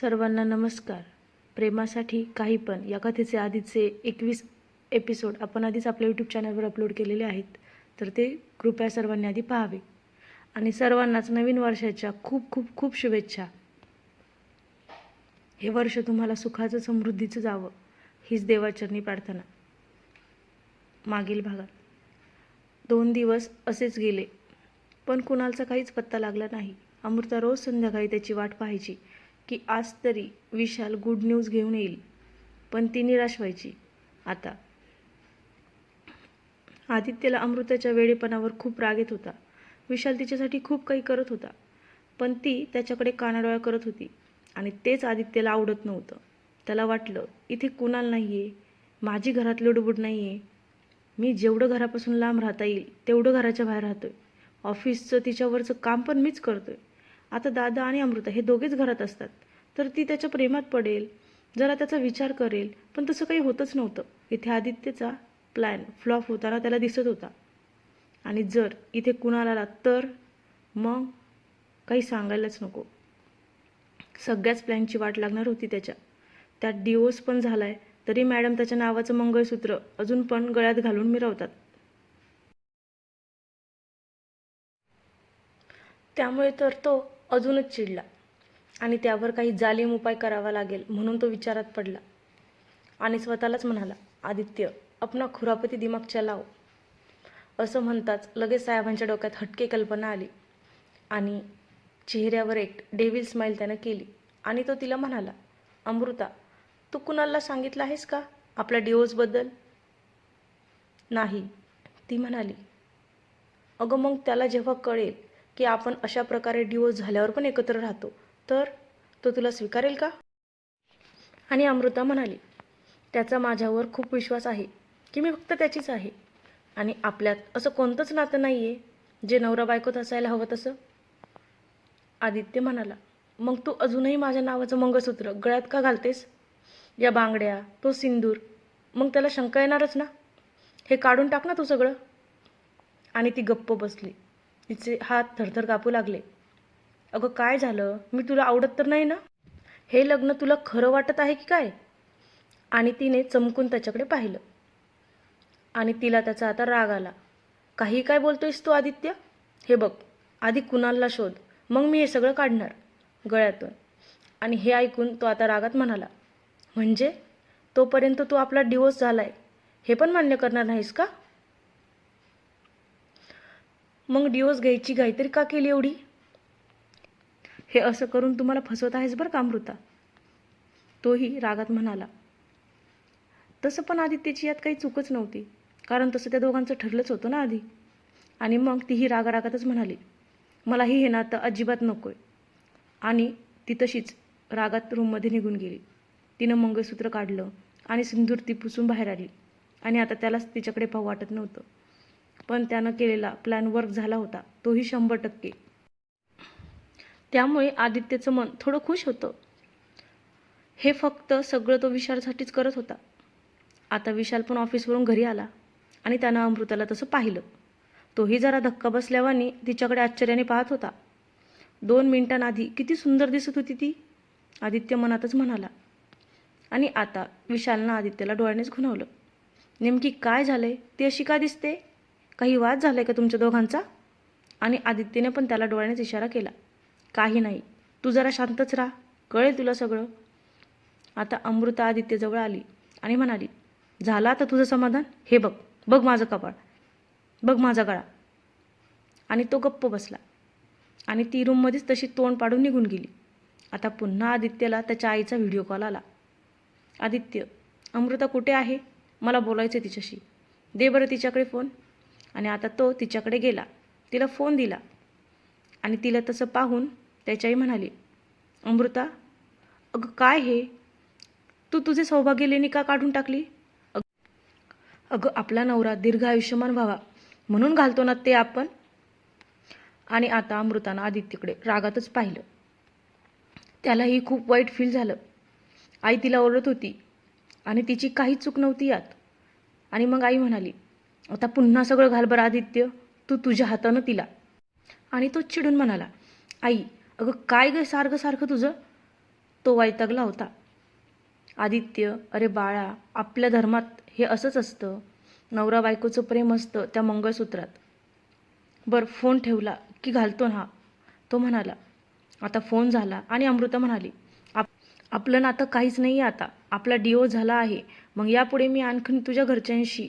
सर्वांना नमस्कार. प्रेमासाठी काही पण या कथेचे आधीचे एकवीस एपिसोड आपण आधीच आपल्या यूट्यूब चॅनलवर अपलोड केलेले आहेत. तर ते कृपया सर्वांनी आधी पाहावे. आणि सर्वांनाच नवीन वर्षाच्या खूप खूप खूप शुभेच्छा. हे वर्ष तुम्हाला सुखाचं समृद्धीचं जावं हीच देवाचरणी प्रार्थना. मागील भागात. दोन दिवस असेच गेले पण कुणालचा काहीच पत्ता लागला नाही. अमृता रोज संध्याकाळी त्याची वाट पाहायची. की आज तरी विशाल गुड न्यूज घेऊन येईल. पण ती निराश व्हायची. आता आदित्यला अमृताच्या वेळेपणावर खूप राग येत होता. विशाल तिच्यासाठी खूप काही करत होता. पण ती त्याच्याकडे कानाडोळा करत होती आणि तेच आदित्यला आवडत नव्हतं. त्याला वाटलं इथे कुणाल नाही आहे माझी घरात लुडबुड नाही आहे मी जेवढं घरापासून लांब राहता येईल तेवढं घराच्या बाहेर राहतोय. ऑफिसचं तिच्यावरचं काम पण मीच करतोय. आता दादा आणि अमृता हे दोघेच घरात असतात. तर ती त्याच्या प्रेमात पडेल जरा त्याचा विचार करेल पण तसं काही होतच नव्हतं. इथे आदित्यचा प्लॅन फ्लॉप होताना त्याला दिसत होता. आणि जर इथे कुणाला आला तर मग काही सांगायलाच नको. सगळ्याच प्लॅनची वाट लागणार होती त्याच्या. त्यात डिवोर्स पण झाला आहे तरी मॅडम त्याच्या नावाचं मंगळसूत्र अजून पण गळ्यात घालून मिरवतात. त्यामुळे तर तो अजूनच चिडला. आणि त्यावर काही जालीम उपाय करावा लागेल म्हणून तो विचारात पडला. आणि स्वतःलाच म्हणाला आदित्य अपना खुरापती दिमाग चलाव असं म्हणताच लगेच साहेबांच्या डोक्यात हटके कल्पना आली. आणि चेहऱ्यावर एक डेव्हिल स्माईल त्यानं केली. आणि तो तिला म्हणाला अमृता तू कुणाला सांगितलं आहेस का? आपल्या डिवोर्सबद्दल नाही. ती म्हणाली अगं मग त्याला जेव्हा कळेल की आपण अशा प्रकारे डिवोर्स झाल्यावर पण एकत्र राहतो. तर तो तुला स्वीकारेल का? आणि अमृता म्हणाली त्याचा माझ्यावर खूप विश्वास आहे की मी फक्त त्याचीच आहे. आणि आपल्यात असं कोणतंच नातं नाही आहे जे नवरा बायकोत असायला हवं तसं. आदित्य म्हणाला मग तू अजूनही माझ्या नावाचं मंगळसूत्र गळ्यात का घालतेस? या बांगड्या तो सिंदूर मग त्याला शंका येणारच ना? हे काढून टाक ना तू सगळं. आणि ती गप्प बसली. तिचे हात थरथर कापू लागले. अगं काय झालं? मी तुला आवडत तर नाही ना? हे लग्न तुला खरं वाटत आहे की काय? आणि तिने चमकून त्याच्याकडे पाहिलं. आणि तिला त्याचा आता राग आला. काही काय बोलतोयस तू आदित्य? हे बघ आधी कुणालला शोध. मग मी हे सगळं काढणार गळ्यातून. आणि हे ऐकून तो आता रागात म्हणाला म्हणजे? तोपर्यंत तू आपला डिवोर्स आहे हे पण मान्य करणार नाहीस का? मग डिवोर्स घ्यायची घाई तरी का केली एवढी? हे असं करून तुम्हाला फसवत आहेस बरं का अमृता? तोही रागात म्हणाला. तसं पण आदित्यची यात काही चूकच नव्हती कारण तसं त्या दोघांचं ठरलंच होतं ना आधी. आणि मग तीही रागारागातच म्हणाली मलाही हे नातं अजिबात नको आहे आणि ती तशीच रागात रूममध्ये निघून गेली. तिनं मंगळसूत्र काढलं आणि सिंदूर ती पुसून बाहेर आली. आणि आता त्यालाच तिच्याकडे पाहू वाटत नव्हतं. पण त्यानं केलेला प्लॅन वर्क झाला होता. तोही शंभर टक्के. त्यामुळे आदित्यचं मन थोडं खुश होतं. हे फक्त सगळं तो विशालसाठीच करत होता. आता विशाल पण ऑफिसवरून घरी आला आणि त्यानं अमृताला तसं पाहिलं. तोही जरा धक्का बसल्यावानी तिच्याकडे आश्चर्याने पाहत होता. दोन मिनिटांआधी किती सुंदर दिसत होती ती आदित्य मनातच म्हणाला. आणि आता विशालनं आदित्यला डोळ्यानेच खुणवलं नेमकी काय झालंय? ती अशी का दिसते? काही वाद झालाय का तुमच्या दोघांचा? आणि आदित्यने पण त्याला डोळ्यानेच इशारा केला. काही नाही. तू जरा शांतच राहा. कळेल तुला सगळं. आता अमृता आदित्यजवळ आली आणि म्हणाली झालं आता तुझं समाधान? हे बघ. बघ माझं कपाळ. बघ माझा गळा. आणि तो गप्प बसला. आणि ती रूममध्येच तशी तोंड पाडून निघून गेली. आता पुन्हा आदित्यला त्याच्या आईचा व्हिडिओ कॉल आला. आदित्य अमृता कुठे आहे? मला बोलायचं आहे तिच्याशी. दे बरं तिच्याकडे फोन आणि आता तो तिच्याकडे गेला. तिला फोन दिला. आणि तिला तसं पाहून त्याच्याही म्हणाली अमृता अगं काय हे? तू तुझे सौभाग्य लेणी का काढून टाकली? अग अगं आपला नवरा दीर्घ आयुष्यमान व्हावा म्हणून घालतो ना ते आपण? आणि आता अमृतानं आदित्यकडे रागातच पाहिलं. त्यालाही खूप वाईट फील झालं. आई तिला ओरडत होती आणि तिची काही चूक नव्हती यात. आणि मग आई म्हणाली आता पुन्हा सगळं घाल बरं आदित्य. तू तुझ्या हातानं तिला. आणि तो चिडून म्हणाला आई अगं काय ग सारखं सारखं तुझं? तो वैतागला होता. आदित्य अरे बाळा आपल्या धर्मात हे असंच असतं. नवरा बायकोचं प्रेम असतं त्या मंगळसूत्रात. बरं फोन ठेवला की घालतो ना तो म्हणाला आता फोन झाला. आणि अमृता म्हणाली आप आपलं नातं काहीच नाही आहे आता. आपला डिओ झाला आहे. मग यापुढे मी आणखीन तुझ्या घरच्यांशी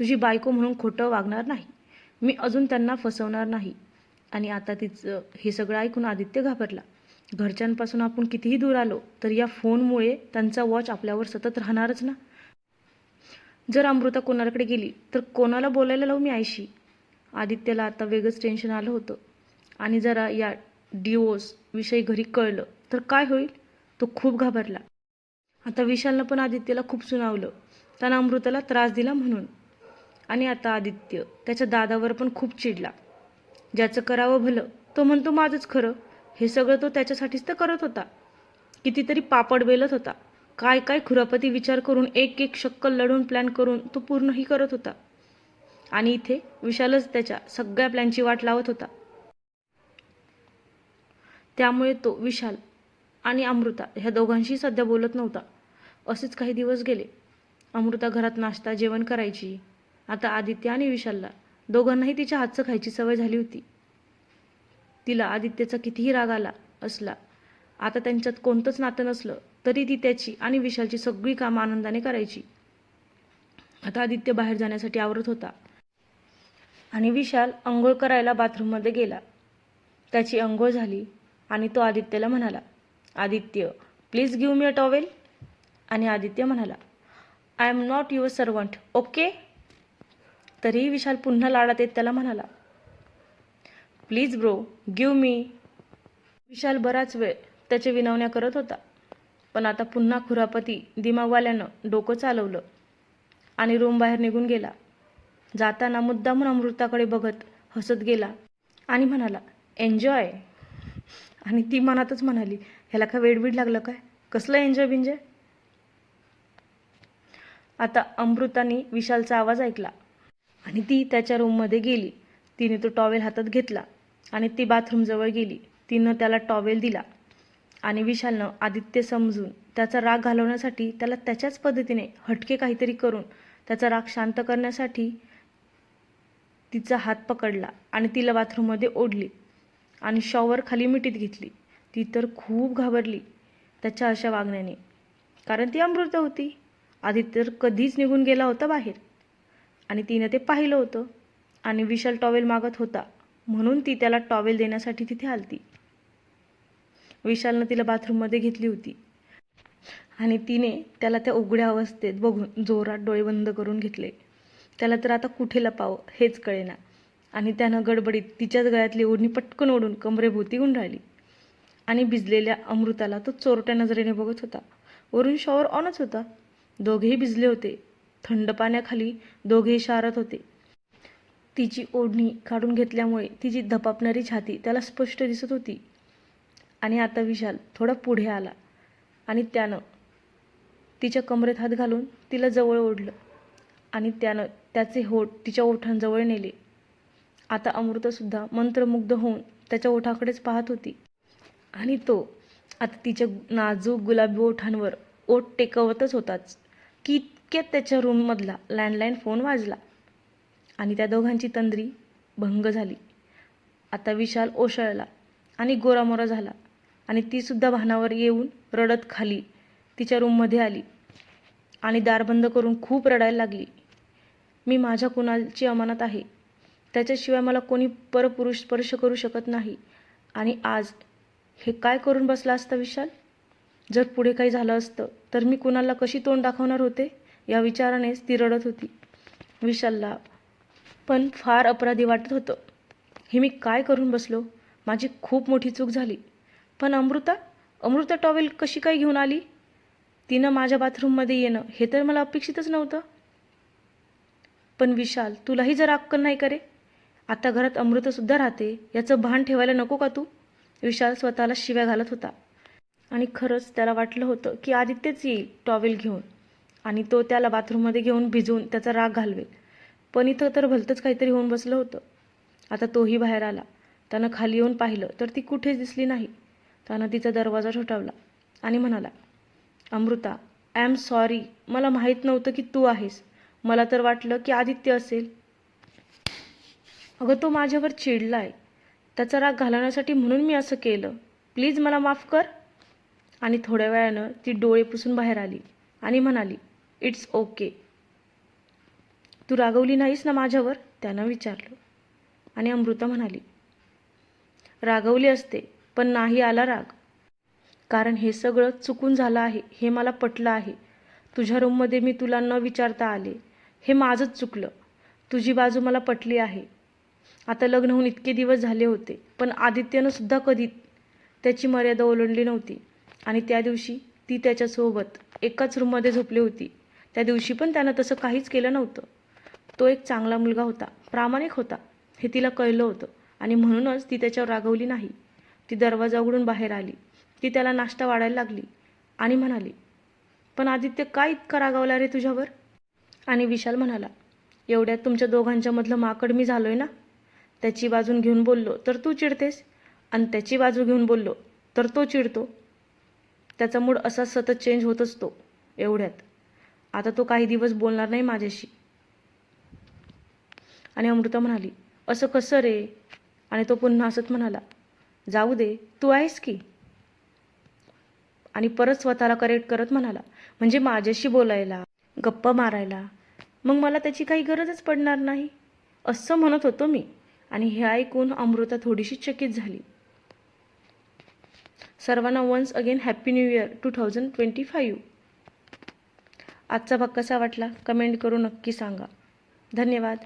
तुझी बायको म्हणून खोटं वागणार नाही. मी अजून त्यांना फसवणार नाही. आणि आता तिचं हे सगळं ऐकून आदित्य घाबरला. घरच्यांपासून आपण कितीही दूर आलो तर या फोनमुळे त्यांचा वॉच आपल्यावर सतत राहणारच ना? जर अमृता कोणाकडे गेली तर कोणाला बोलायला लावू मी आईशी? आदित्यला आता वेगळंच टेन्शन आलं होतं. आणि जरा या डिओस विषयी घरी कळलं तर काय होईल? तो खूप घाबरला. आता विशालनं पण आदित्यला खूप सुनावलं. त्यानं अमृताला त्रास दिला म्हणून. आणि आता आदित्य त्याच्या दादावर पण खूप चिडला. ज्याचं करावं भलं तो म्हणतो माझंच खरं. हे सगळं तो त्याच्यासाठीच तर करत होता. कितीतरी पापड बेलत होता. काय काय खुरापती विचार करून एक एक शक्कल लढून प्लॅन करून तो पूर्णही करत होता. आणि इथे विशालच त्याच्या सगळ्या प्लॅनची वाट लावत होता. त्यामुळे तो विशाल आणि अमृता ह्या दोघांशी सध्या बोलत नव्हता. असेच काही दिवस गेले. अमृता घरात नाश्ता जेवण करायची आता आदित्य आणि विशालला दोघांनाही तिच्या हातचं खायची सवय झाली होती. तिला आदित्यचा कितीही राग आला असला आता त्यांच्यात कोणतंच नातं नसलं तरी ती त्याची आणि विशालची सगळी कामं आनंदाने करायची. आता आदित्य बाहेर जाण्यासाठी आवरत होता. आणि विशाल अंघोळ करायला बाथरूममध्ये गेला. त्याची अंघोळ झाली आणि तो आदित्यला म्हणाला Aditya please give me a towel आणि आदित्य म्हणाला I am not your servant okay तरीही विशाल पुन्हा लाडात येत त्याला म्हणाला please bro give me Vishal बराच वेळ त्याचे विनवण्या करत होता पण आता पुन्हा खुरापती दिमागवाल्यानं डोकं चालवलं आणि रूम बाहेर निघून गेला. जाताना मुद्दामून अमृताकडे बघत हसत गेला आणि म्हणाला एन्जॉय आणि ती मनातच म्हणाली ह्याला काय वेडबीड लागलं काय? कसलं एन्जॉय बिंजॉय? आता अमृताने विशालचा आवाज ऐकला. आणि ती त्याच्या रूममध्ये गेली. तिने तो टॉवेल हातात घेतला आणि ती बाथरूमजवळ गेली. तिनं त्याला टॉवेल दिला. आणि विशालनं आदित्य समजून त्याचा राग घालवण्यासाठी त्याला त्याच्याच पद्धतीने हटके काहीतरी करून त्याचा राग शांत करण्यासाठी तिचा हात पकडला आणि तिला बाथरूममध्ये ओढली आणि शॉवर खाली मिठीत घेतली. ती तर खूप घाबरली त्याच्या अशा वागण्याने. कारण ती अमृत होती. आदित्य तर कधीच निघून गेला होता बाहेर. आणि तिनं ते पाहिलं होतं. आणि विशाल टॉवेल मागत होता. म्हणून ती त्याला टॉवेल देण्यासाठी तिथे आलती. विशालनं तिला बाथरूममध्ये घेतली होती. आणि तिने त्याला त्या उघड्या अवस्थेत बघून जोरात डोळे बंद करून घेतले. त्याला तर आता कुठे लपावं हेच कळेना. आणि त्यानं गडबडीत तिच्याच गळ्यातली ओढणी पटकन ओढून कमरेभोवती गुंडाळली. आणि भिजलेल्या अमृताला तो चोरट्या नजरेने बघत होता. वरून शॉवर ऑनच होता. दोघेही भिजले होते. थंड पाण्याखाली दोघे शारत होते. तिची ओढणी काढून घेतल्यामुळे तिची धपापणारी छाती त्याला स्पष्ट दिसत होती. आणि आता विशाल थोडा पुढे आला आणि त्यानं तिच्या कमरेत हात घालून तिला जवळ ओढलं आणि त्यानं त्याचे होठ तिच्या ओठांजवळ नेले. आता अमृतसुद्धा मंत्रमुग्ध होऊन त्याच्या ओठाकडेच पाहत होती. आणि तो आता तिच्या नाजूक गुलाबी ओठांवर ओठ टेकवतच होताच. की इतक्यात त्याच्या रूममधला लँडलाईन फोन वाजला. आणि त्या दोघांची तंद्री भंग झाली. आता विशाल ओशाळला आणि गोरामोरा झाला. आणि तीसुद्धा भानावर येऊन रडत खाली तिच्या रूममध्ये आली. आणि दार बंद करून खूप रडायला लागली. मी माझ्या कुणालची अमानत आहे. त्याच्याशिवाय मला कोणी परपुरुष स्पर्श करू शकत नाही. आणि आज हे काय करून बसला असता विशाल? जर पुढे काही झालं असतं तर मी कुणाला कशी तोंड दाखवणार होते? या विचारानेच ती रडत होती. विशालला पण फार अपराधी वाटत होतं. हे मी काय करून बसलो? माझी खूप मोठी चूक झाली. पण अमृता? अमृता टॉवेल कशी काय घेऊन आली? तिनं माझ्या बाथरूममध्ये येणं हे तर मला अपेक्षितच नव्हतं. पण विशाल तुलाही जर अक्कल नाही करे? आता घरात अमृतसुद्धा राहते याचं भान ठेवायला नको का तू? विशाल स्वतःला शिव्या घालत होता. आणि खरंच त्याला वाटलं होतं की आदित्यच येईल टॉवेल घेऊन. आणि तो त्याला बाथरूममध्ये घेऊन भिजवून त्याचा राग घालवेल. पण इथं तर भलतंच काहीतरी होऊन बसलं होतं. आता तोही बाहेर आला. त्यानं खाली येऊन पाहिलं तर ती कुठेच दिसली नाही. त्यानं तिचा दरवाजा ठोठावला आणि म्हणाला अमृता आय एम सॉरी मला माहीत नव्हतं की तू आहेस. मला तर वाटलं की आदित्य असेल. अगं तो माझ्यावर चिडला आहे त्याचा राग घालवण्यासाठी म्हणून मी असं केलं. प्लीज मला माफ कर. आणि थोड्या वेळानं ती डोळे पुसून बाहेर आली आणि म्हणाली इट्स ओके. तू रागवली नाहीस ना माझ्यावर? त्यानं विचारलं. आणि अमृता म्हणाली रागवली असते पण नाही आला राग. कारण हे सगळं चुकून झालं आहे हे मला पटलं आहे. तुझ्या रूममध्ये मी तुला न विचारता आले. हे माझंच चुकलं. तुझी बाजू मला पटली आहे. आता लग्न होऊन इतके दिवस झाले होते पण आदित्यनं सुद्धा कधी त्याची मर्यादा ओलांडली नव्हती. आणि त्या दिवशी ती त्याच्यासोबत एकाच रूममध्ये झोपली होती. त्या दिवशी पण त्यानं तसं काहीच केलं नव्हतं. तो एक चांगला मुलगा होता प्रामाणिक होता हे तिला कळलं होतं आणि म्हणूनच ती त्याच्यावर रागवली नाही. ती दरवाजा उघडून बाहेर आली. ती त्याला नाश्ता वाढायला लागली आणि म्हणाली पण आदित्य काय इतका रागावला रे तुझ्यावर? आणि विशाल म्हणाला एवढ्यात तुमच्या दोघांच्या मधलं माकड मी झालोय ना? त्याची बाजून घेऊन बोललो तर तू चिडतेस आणि त्याची बाजू घेऊन बोललो तर तो चिडतो. त्याचा मूड असा सतत चेंज होत असतो एवढ्यात. आता तो काही दिवस बोलणार नाही माझ्याशी. आणि अमृता म्हणाली असं कसं रे? आणि तो पुन्हा हसत म्हणाला जाऊ दे तू आहेस की? आणि परत स्वतःला करेक्ट करत म्हणाला म्हणजे माझ्याशी बोलायला गप्पा मारायला मग मला त्याची काही गरजच पडणार नाही? असं म्हणत होतो मी. आणि हे ऐकून अमृता थोडीशी चकित झाली. सर्वांना once again happy new year two thousand twenty five आजचा भाग कसा वाटला? कमेंट करून नक्की सांगा. धन्यवाद.